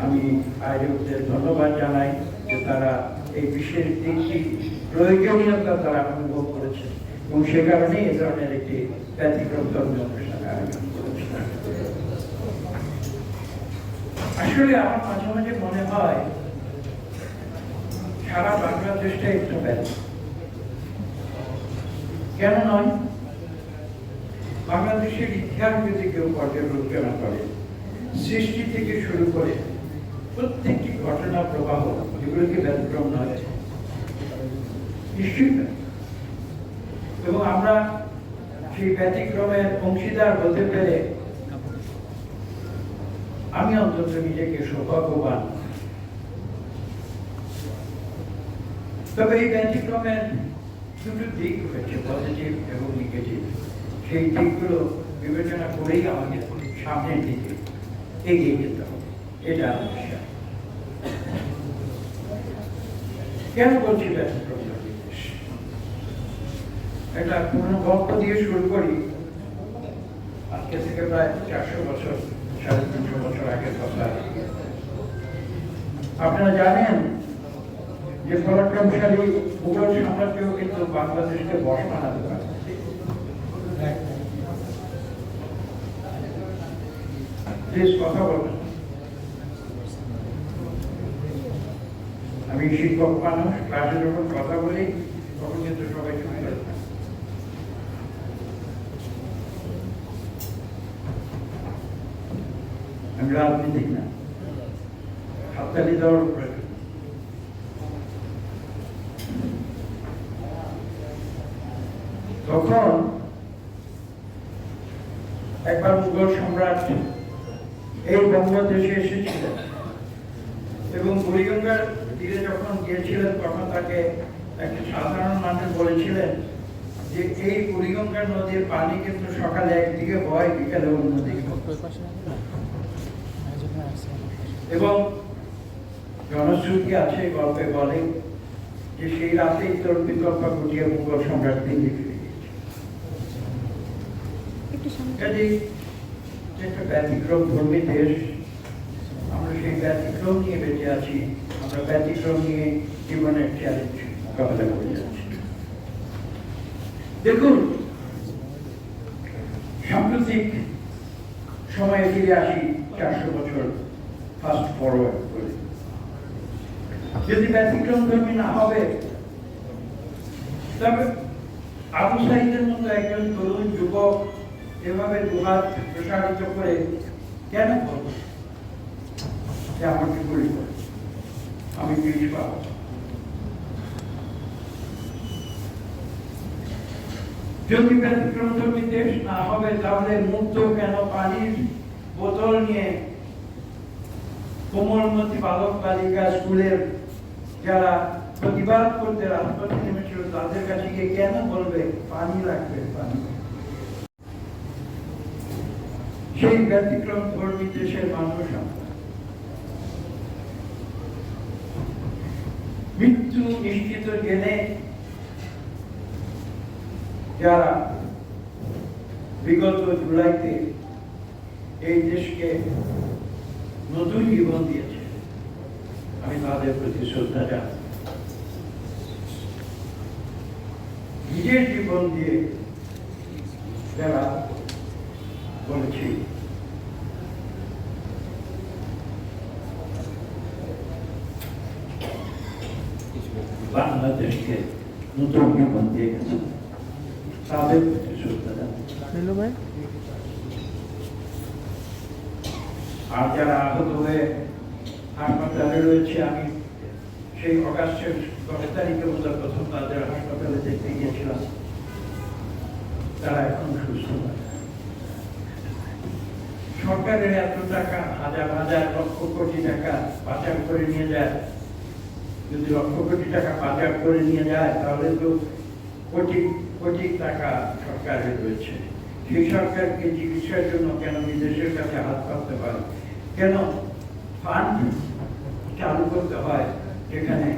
আমি আয়োজকদের ধন্যবাদ জানাই যে তারা এই প্রয়োজনীয়তা তারা অনুভব করেছে এবং সে এ ধরনের একটি ব্যতিক্রম ধর্মীয় আয়োজন আসলে আমার মাঝে মাঝে মনে হয় সারা বাংলাদেশটা একটু ব্যর্থ কেন নয়? বাংলাদেশের ইতিহাস যদি কেউ পর্যালোচনা করে সৃষ্টি থেকে শুরু করে প্রত্যেকটি ঘটনা প্রবাহ এগুলো কি ব্যতিক্রম নয় নিশ্চয়ই এবং আমরা সেই ব্যতিক্রমের অংশীদার হতে পেরে আমি অন্তত নিজেকে সৌভাগ্যবান। তবে এই ব্যতিক্রমের দুটো দিক রয়েছে, পজিটিভ এবং নেগেটিভ। সেই দিকগুলো বিবেচনা করেই আমাকে সামনের দিকে এগিয়ে যেতে হবে। এটা আমার কেন বলছি বিদেশ একটা পুরনো গল্প দিয়ে শুরু করি। আজকে থেকে প্রায় চারশো বছর, সাড়ে তিনশো বছর আগের কথা। আপনারা জানেন যে পরাক্রমশালী মুঘল সাম্রাজ্য কিন্তু বাংলাদেশকে বশ বানাতে প্লিজ কথা বলবেন আমি শিক্ষক মানুষ, ক্লাসে যখন কথা বলি, তখন কিন্তু সবাই থাকে। আমি রাজনীতিক না। হাততালি দেওয়ার উপরে তখন বাংলাদেশে এসেছিলেন এবং বুড়িগঙ্গার তীরে যখন গিয়েছিলেন তখন তাকে একটা সাধারণ মানুষ বলেছিলেন যে এই বুড়িগঙ্গার নদীর পানি কিন্তু সকালে একদিকে বয় বিকালে অন্যদিকে। এবং জনশ্রুতি আছে গল্পে বলে যে সেই রাতেই তোর বিকল্প ঘটিয়ে মুঘল সম্রাট দিল্লি ফিরে গিয়েছে একটা ব্যতিক্রম ধর্মী দেশ সেই ব্যতিক্রম নিয়ে বেঁচে আছি আমরা ব্যতিক্রম নিয়ে জীবনের চ্যালেঞ্জ মোকাবেলা করে যাচ্ছি। দেখুন সাম্প্রতিক সময়ে ফিরে আসি চারশো বছর ফাস্ট ফরওয়ার্ড করে। যদি ব্যতিক্রম ধর্মী না হবে তবে আবু সাইদের মতো একজন তরুণ যুবক এভাবে দুহাত প্রসারিত করে কেন যে আমাকে করে আমি বিষ পাবো। যদি ব্যতিক্রমধর্মী দেশ না হবে, তাহলে মুক্ত কেন পানির বোতল নিয়ে কোমলমতি বালক বালিকা স্কুলের যারা প্রতিবাদ করতে রাজপথে নেমেছিল, তাদের কাছে গিয়ে কেন বলবে, পানি লাগবে, পানি সেই ব্যতিক্রম ধর্মী দেশের মানুষ আমরা। মৃত্যু নিশ্চিত জেনে যারা বিগত জুলাইতে এই দেশকে নতুন জীবন দিয়েছে, আমি তাদের প্রতি শ্রদ্ধা জানাই। নিজের জীবন দিয়ে যারা বলেছি বাংলাদেশকে নতুন জীবন দিয়ে গেছে তাদের আর যারা আহত হয়ে হাসপাতালে রয়েছে আমি সেই অগাস্টের দশ তারিখে বোধ হয় প্রথম তাদের হাসপাতালে দেখতে গিয়েছিলাম তারা এখন সুস্থ। সরকারের এত টাকা, হাজার হাজার লক্ষ কোটি টাকা পাচার করে নিয়ে যায় যদি লক্ষ কোটি টাকা পাচার করে নিয়ে যায়, তাহলে তো কোটি কোটি টাকা সরকারের রয়েছে। সেই সরকারকে চিকিৎসার জন্য কেন বিদেশের কাছে হাত পাততে হয়? কেন ফান্ড চালু করতে হয়? যেখানে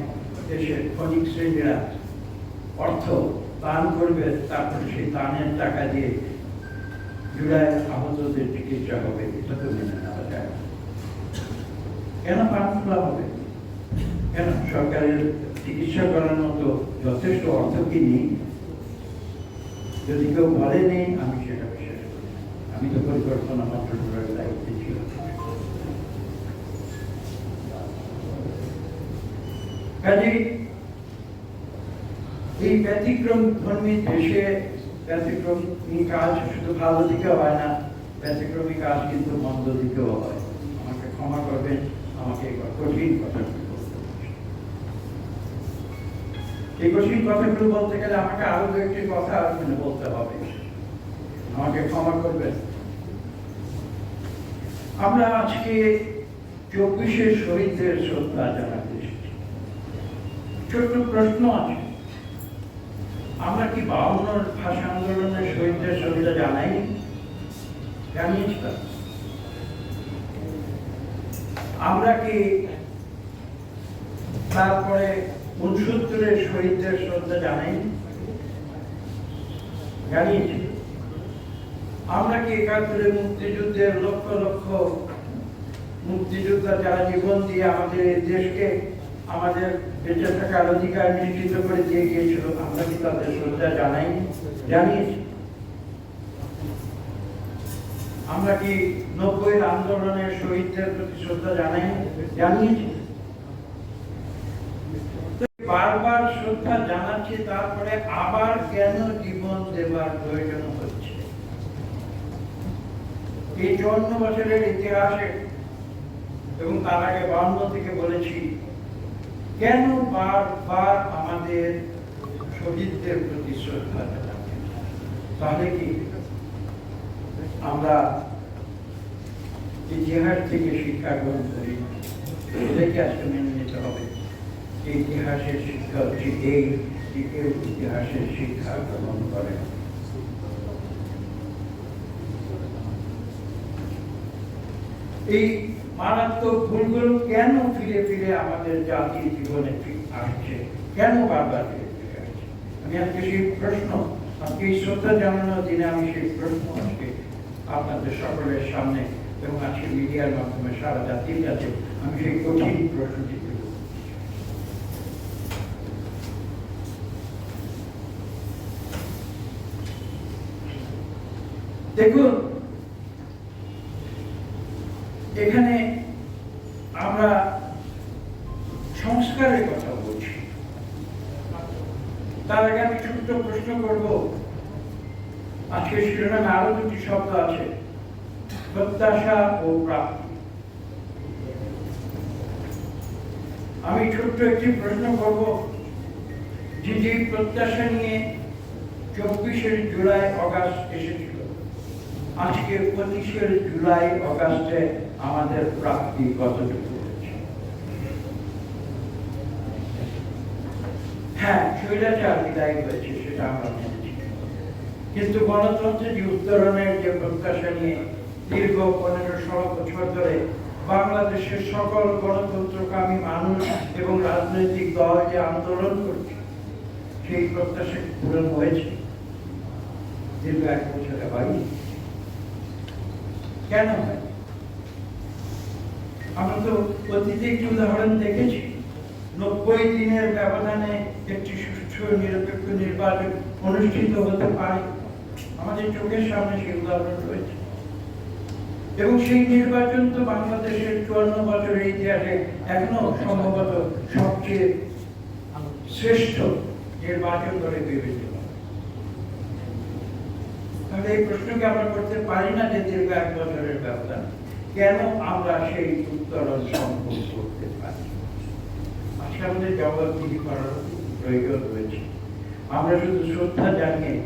দেশের খনিক শ্রেণীরা অর্থ দান করবে, তারপরে সেই দানের টাকা দিয়ে জুলাই আহতদের চিকিৎসা হবে, এটা তো মেনে নেওয়া যায় কেন পান খোলা হবে? কেন সরকারের চিকিৎসা করার মতো যথেষ্ট অর্থ কি নেই? যদি কেউ আমি সেটা বিশ্বাস করি আমি তো পরিকল্পনা দায়িত্বে ছিল কাজেই এই ব্যতিক্রম ধর্মী দেশে ব্যতিক্রমী কাজ শুধু ভালো দিকে হয় না, ব্যতিক্রমী কাজ কিন্তু মন্দ দিকেও হয়। আমাকে ক্ষমা করবেন, আমাকে কঠিন কথাগুলো এই কঠিন কথাগুলো বলতে গেলে আমাকে আরও দু একটি কথা বলতে হবে। আমাকে ক্ষমা আমরা আজকে চব্বিশে শহীদদের শ্রদ্ধা জানাতে ছোট্ট প্রশ্ন আছে। আমরা কি বাউন্নর ভাষা আন্দোলনের শহীদদের শ্রদ্ধা জানাই জানিয়েছিলাম আমরা কি তারপরে উনসত্তরের শহীদদের শ্রদ্ধা জানাই। জানিয়েছি, আমরা কি একাত্তরে মুক্তিযুদ্ধের লক্ষ লক্ষ মুক্তিযোদ্ধা যারা জীবন দিয়ে আমাদের দেশকে, আমাদের বেঁচে থাকার অধিকার নিশ্চিত করে দিয়ে গিয়েছিল, আমরা কি তাদের শ্রদ্ধা জানাই? জানিয়েছি। আমরা কি নব্বই আন্দোলনের শহীদদের প্রতি শ্রদ্ধা জানাই? জানিয়েছি। বারবার শ্রদ্ধা জানাচ্ছি, তারপরে আবার কেন জীবন দেবার প্রয়োজন হচ্ছে? এই চুয়ান্ন বছরের ইতিহাসে এবং তার আগে বাউন্ন থেকে বলেছি, কেন বারবার আমাদের শহীদদের প্রতি শ্রদ্ধা তাহলে কি আমরা ইতিহাস থেকে শিক্ষা গ্রহণ করি? এটাকে আজকে মেনে নিতে হবে? ইতিহাসের শিক্ষা হচ্ছে এই, যে ইতিহাসের শিক্ষা গ্রহণ করে। এই মারাত্মক ভুলগুলো কেন ফিরে ফিরে আমাদের জাতির জীবনে আসছে? কেন বারবার ফিরে ফিরে আসছে? আমি আজকে সেই প্রশ্ন, আজকে এই শ্রদ্ধা জানানোর দিনে আমি সেই প্রশ্ন আজকে আপনাদের সকলের সামনে এবং আজকে মিডিয়ার মাধ্যমে সারা জাতির কাছে আমি সেই কঠিন প্রশ্নটি দেখুন, এখানে আমরা সংস্কারের কথা বলছি। তার আগে আমি ছোট্ট প্রশ্ন করব। আজকে শিরোনামে আরও দুটি শব্দ আছে, প্রত্যাশা ও প্রাপ্তি। আমি ছোট্ট একটি প্রশ্ন করব। যে যে প্রত্যাশা নিয়ে চব্বিশের জুলাই অগাস্ট এসেছিল। আজকে পঁচিশের জুলাই অগাস্টে আমাদের প্রাপ্তি কতটুকু হ্যাঁ দীর্ঘ পনেরো ধরে বাংলাদেশের সকল মানুষ এবং রাজনৈতিক দল যে আন্দোলন করছে, সেই প্রত্যাশা পূরণ হয়েছে? দীর্ঘ এক বছরে হয়নি। কেন হয়? আমরা তো অতীতে একটি উদাহরণ দেখেছি। নব্বই দিনের ব্যবধানে একটি সুষ্ঠু নিরপেক্ষ নির্বাচন অনুষ্ঠিত হতে পারে। আমাদের চোখের সামনে সেই উদাহরণ রয়েছে। এবং সেই নির্বাচন তো বাংলাদেশের চুয়ান্ন বছরের ইতিহাসে এখনও সম্ভবত সবচেয়ে শ্রেষ্ঠ নির্বাচন করে বিবেচিত। তাহলে এই প্রশ্নকে আমরা করতে পারি না যে দীর্ঘ এক বছরের ব্যবধান। কেন আমরা সেই উত্তরণ সম্ভব করতে পারি? আজকে আমাদের জবাবদিহি করার প্রয়োজন রয়েছে। আমরা শুধু শ্রদ্ধা জানিয়ে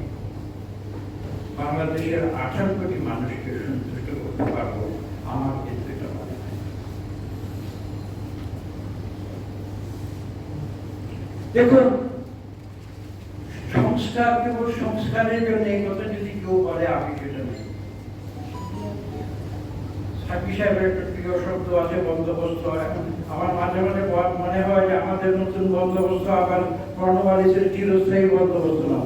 বাংলাদেশের আঠারো কোটি মানুষকে সন্তুষ্ট করতে পারব, আমার ক্ষেত্রে দেখুন, সংস্কার কেবল সংস্কারের জন্য এই কথা কেউ বলে আমি সেটা নেই। সাকি সাহেবের একটা প্রিয় শব্দ আছে, বন্দোবস্ত। আমার মাঝে মাঝে মনে হয় যে আমাদের নতুন বন্দোবস্ত আবার কর্নওয়ালিসের চিরস্থায়ী বন্দোবস্ত না।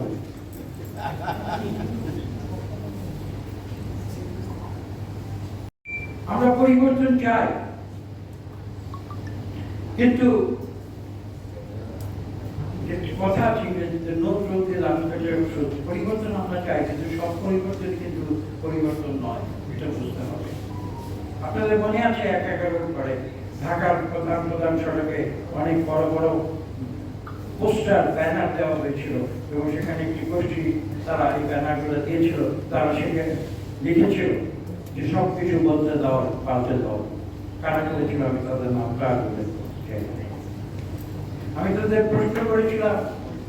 আমরা পরিবর্তন চাই। কিন্তু একটি কথা আছে ইংরেজিতে নো পরিবর্তন আমরা চাই কিন্তু সব পরিবর্তন কিন্তু পরিবর্তন নয়, এটা বুঝতে হবে। আপনাদের মনে আছে এক এগারোর পরে ঢাকার প্রধান প্রধান সড়কে অনেক বড় বড় পোস্টার, ব্যানার দেওয়া হয়েছিল এবং সেখানে একটি গোষ্ঠী তারা এই ব্যানারগুলো দিয়েছিল, তারা সেখানে লিখেছিল যে সব কিছু বদলে দাও, পাল্টে দাও। কারা করেছিল আমি তাদের নামটা আর উল্লেখ করতে চাই না। আমি তাদের প্রশ্ন করেছিলাম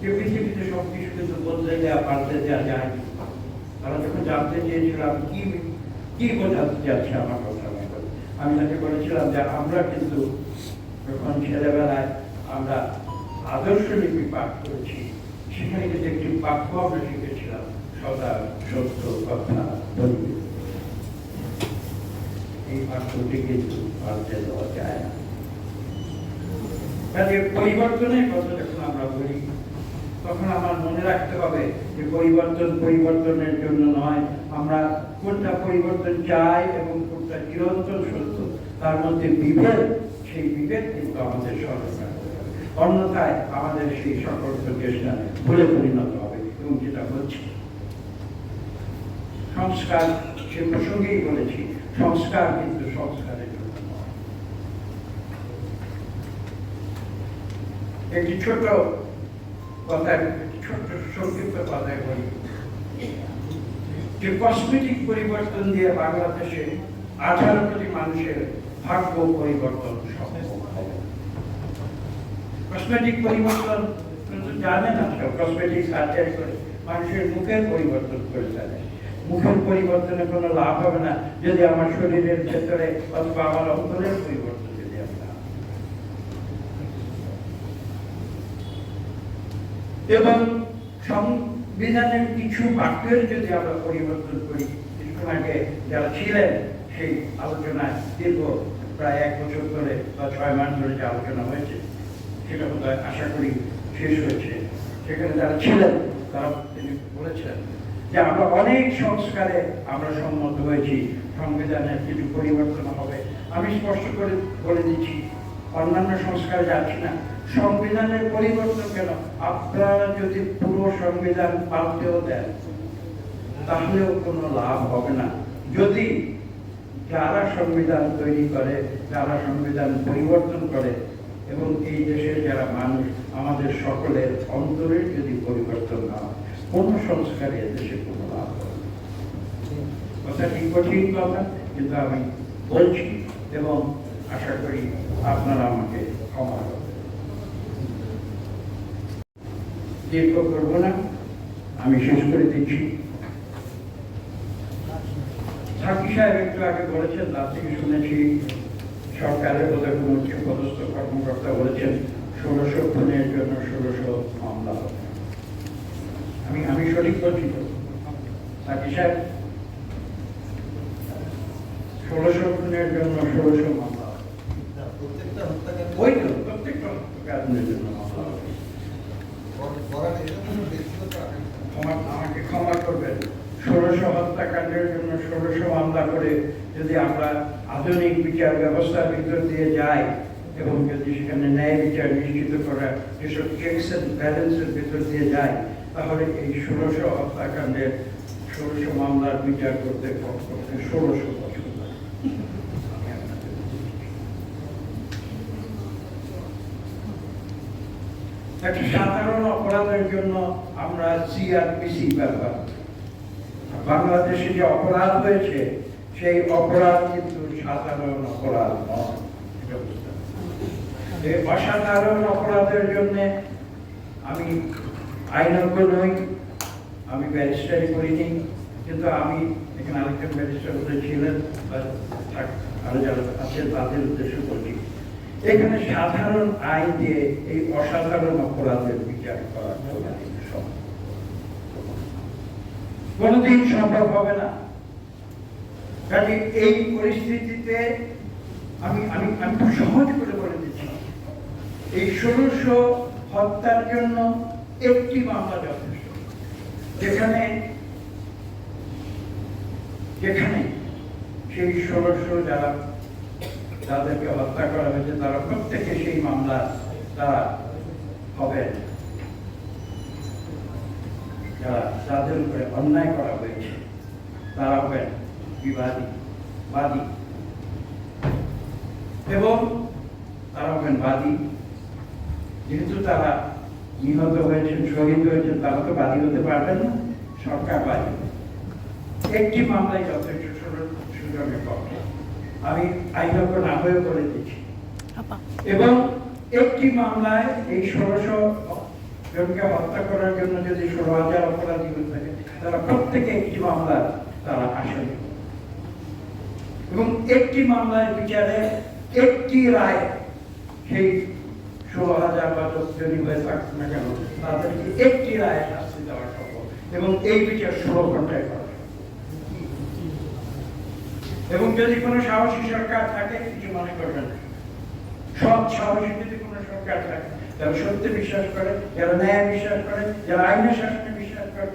যে পৃথিবীতে সব কিছু কিন্তু বদলে দেওয়া পাল্টে দেওয়া যায়। তারা যখন জানতে চেয়েছিলাম, কি কি বোঝাতে যাচ্ছে আমার কথা। আমি তাকে বলেছিলাম যে আমরা কিন্তু যখন ছেলেবেলায় আমরা আদর্শ লিপি পাঠ করেছি সেখানে কিন্তু একটি বাক্য আমরা শিখেছিলাম, সদা সত্য কথা বলবে এই বাক্যটি কিন্তু পাল্টে দেওয়া যায় না কাজে পরিবর্তনের কথা যখন আমরা বলি, তখন আমার মনে রাখতে হবে যে পরিবর্তন পরিবর্তনের জন্য নয়, আমরা কোনটা পরিবর্তন চাই এবং কোনটা চিরন্তন সত্য, তার মধ্যে বিভেদ, সেই বিভেদ কিন্তু আমাদের সরকার অন্যথায় আমাদের সেই সকল প্রচেষ্টা ভুলে পরিণত হবে এবং যেটা হচ্ছে। সংস্কার, সে প্রসঙ্গেই বলেছি, সংস্কার কিন্তু সংস্কারের জন্য নয় একটি ছোট কথায় ছোট্ট সংক্ষিপ্ত কথায় বলি। যে কসমেটিক পরিবর্তন দিয়ে বাংলাদেশে আঠারো কোটি মানুষের ভাগ্য পরিবর্তন কসমেটিক পরিবর্তন কিন্তু জানে না সব কসমেটিক সার্জারি করে মানুষের মুখের পরিবর্তন করে ফেলে। মুখের পরিবর্তনে কোনো লাভ হবে না যদি আমার শরীরের ভেতরে অথবা আমার অন্তরের পরিবর্তন যদি আমরা এবং সংবিধানের কিছু বাক্যের যদি আমরা পরিবর্তন করি কিছুক্ষণ আগে যারা ছিলেন সেই আলোচনায় দীর্ঘ প্রায় এক বছর ধরে বা ছয় মাস ধরে যে আলোচনা হয়েছে, সেটা বোধ আশা করি শেষ হয়েছে। সেখানে যারা ছিলেন, তারা তিনি বলেছেন যে আমরা অনেক সংস্কারে আমরা সম্মত হয়েছি, সংবিধানের কিছু পরিবর্তন হবে। আমি স্পষ্ট করে বলে দিচ্ছি, অন্যান্য সংস্কারে যাচ্ছি না। সংবিধানের পরিবর্তন কেন? আপনারা যদি পুরো সংবিধান পাল্টেও দেন, তাহলেও কোনো লাভ হবে না। যদি যারা সংবিধান তৈরি করে, যারা সংবিধান পরিবর্তন করে, এবং এই দেশের যারা মানুষ, আমাদের সকলের অন্তরের যদি পরিবর্তন না হয়, কোনো সংস্কারে দেশে কোনো লাভ হবে। কথাটি কঠিন কথা? কিন্তু আমি বলছি এবং আশা করি আপনারা আমাকে ক্ষমা করবেন দীর্ঘ করব না আমি শেষ করে দিচ্ছি। সাক্ষী সাহেব একটু আগে বলেছেন তার থেকে শুনেছি সরকারের বোধহয় কোনো উচ্চ পদস্থ কর্মকর্তা বলেছেন ষোলোশো খুনের জন্য ষোলোশো মামলা হবে। আমি আমি সঠিক বলছি তো? সাক্ষী সাহেব? ষোলোশো খুনের জন্য ষোলোশো মামলা ওই তো প্রত্যেকটা কারণের জন্য মামলা হবে করার এটা কোনো ব্যক্তিগত আকাঙ্ক্ষা না। ক্ষমা আমাকে ক্ষমা করবেন। জন্য মামলা করে যদি আমরা আধুনিক বিচার ব্যবস্থার ভিতর দিয়ে যাই এবং যদি সেখানে ন্যায় বিচার নিশ্চিত করা যেসব চেকস অ্যান্ড ব্যালেন্সের ভিতর দিয়ে যায় তাহলে এই ষোড়শ হত্যাকাণ্ডের ষোড়শ মামলার বিচার করতে করতে বছর লাগে। আমি আপনাকে বলছি। একটা সাধারণ অপরাধের জন্য আমরা সিআরপিসি ব্যবহার বাংলাদেশে যে অপরাধ হয়েছে, সেই অপরাধ কিন্তু সাধারণ অপরাধ নয়। এই অসাধারণ অপরাধের জন্য আমি আইনজ্ঞ নই, আমি ব্যারিস্টারি করিনি, কিন্তু আমি এখানে আরেকজন ব্যারিস্টার ছিলেন আরও যারা আছেন তাদের উদ্দেশ্য বলছি। এখানে সাধারণ আইন দিয়ে এই অসাধারণ অপরাধের বিচার করা কোনোদিন সম্ভব। সম্ভব হবে না। কাজে এই পরিস্থিতিতে আমি আমি আমি খুব সহজ করে বলে দিচ্ছি। এই ষোলোশো হত্যার জন্য একটি মামলা যথেষ্ট। যেখানে যেখানে সেই ষোলোশো যারা যাদেরকে হত্যা করা হয়েছে, তারা প্রত্যেকে সেই মামলা তারা হবেন যারা যাদের উপরে অন্যায় করা হয়েছে, তারা হবেন বিবাদী, বাদী। এবং তারা হবেন বাদী। যেহেতু তারা নিহত হয়েছেন, শহীদ হয়েছেন, তারা তো বাদী হতে পারবেন না, সরকার বাদী। একটি মামলায় যথেষ্ট আমি আইনজ্ঞ না হয়ে করে দিচ্ছি। এবং একটি মামলায় এই ষোলোশো জনকে হত্যা করার জন্য যদি ষোলো হাজার অপরাধী হয়ে থাকে তারা প্রত্যেকে একটি মামলা তারা আসামি এবং একটি মামলার বিচারে একটি রায় সেই ষোলো হাজার বা যদি হয়ে থাকছে না কেন তাদেরকে একটি রায় শাস্তি দেওয়া সম্ভব এবং এই বিচার ষোলো ঘন্টায় করা। এবং যদি কোনো সাহসী সরকার থাকে, কিছু মনে করবেন না। সৎ সাহসী যদি কোনো সরকার থাকে, যারা সত্যে বিশ্বাস করে, যারা ন্যায় বিশ্বাস করে, যারা আইনের শাসনে বিশ্বাস করে,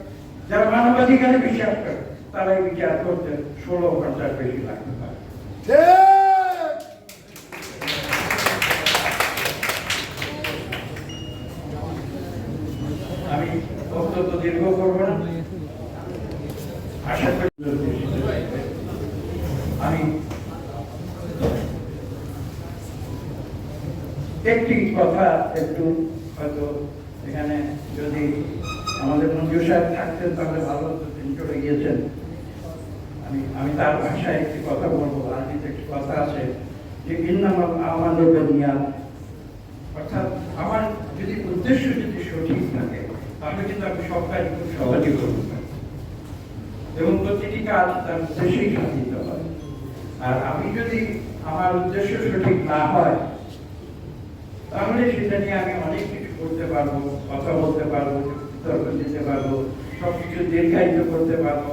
যারা মানবাধিকারে বিশ্বাস করে, তারা এই বিচার করতে ষোলো ঘণ্টার বেশি লাগতে পারে আমি অত্যন্ত দীর্ঘ করব না আশা করি আমি একটি কথা একটু হয়তো এখানে যদি আমাদের মঞ্জুর সাহেব থাকতেন, তাহলে ভালো হতো, তিনি চলে গিয়েছেন। আমি আমি তার ভাষায় একটি কথা বলব আরবিতে একটি কথা আছে যে, ইন্নামাল আমাদের নিয়াম অর্থাৎ আমার যদি উদ্দেশ্য যদি সঠিক থাকে, তাহলে কিন্তু আমি সব কাজ খুব সহজে করতে পারি। এবং প্রতিটি কাজ তার উদ্দেশ্যেই সাধিত হয়। আর আমি যদি আমার উদ্দেশ্য সঠিক না হয় তাহলে সেটা নিয়ে আমি অনেক কিছু করতে পারব, কথা বলতে পারব তর্ক দিতে পারব, সবকিছু দীর্ঘায়িত করতে পারব।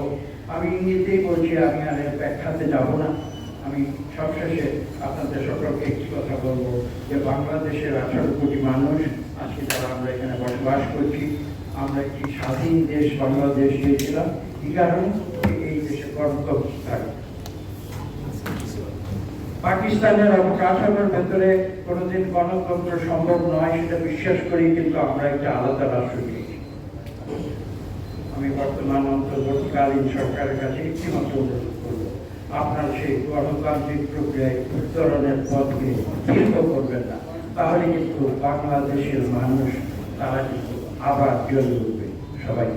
আমি ইংরেজিতেই বলছি, আমি আর ব্যাখ্যাতে যাব না। আমি সবশেষে আপনাদের সকলকে একটি কথা বলব যে বাংলাদেশের আঠারো কোটি মানুষ আজকে যারা আমরা এখানে বসবাস করছি, আমরা একটি স্বাধীন দেশ, বাংলাদেশ চেয়েছিলাম এই কারণে? এই দেশে থাকবে। পাকিস্তানের অবকাঠামোর ভেতরে কোনোদিন গণতন্ত্র সম্ভব নয় সেটা বিশ্বাস করি কিন্তু আমরা একটা আলাদা রাষ্ট্র চেয়েছি আমি বর্তমান অন্তর্বর্তীকালীন সরকারের কাছে একটি মাত্র অনুরোধ করব, আপনার সেই গণতান্ত্রিক প্রক্রিয়ায় উত্তরণের পথকে দীর্ঘ করবেন না। তাহলে কিন্তু বাংলাদেশের মানুষ তারা কিন্তু আবার জ্বলে উঠবে সবাই